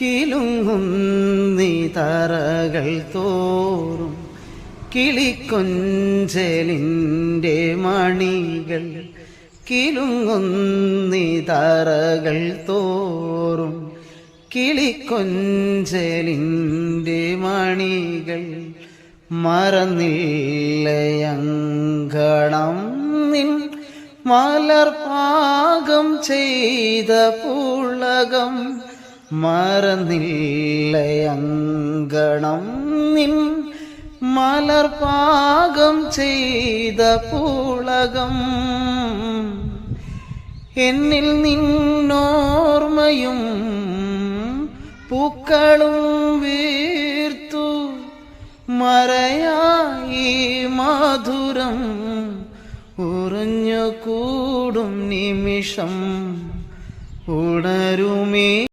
കിലുങ്ങുന്നി തറകൾ തോറും. കിളിക്കൊഞ്ചലിന്റെ മണികൾ കിലുങ്ങുന്നി തറകൾ തോറും. കിളിക്കൊഞ്ചലിന്റെ മണികൾ മറന്നില്ലയങ്കണം നിൻ മലർപാകം ചെയ്ത പുളകം മറന്നില്ലയങ്കണം നിൻ മലർപാകം ചെയ്ത പൂളകം. എന്നിൽ നിന്നോർമ്മയും പൂക്കളും വീർത്തു. മറയായി മധുരം ഉറഞ്ഞു കൂടും നിമിഷം ഉണരുമേ.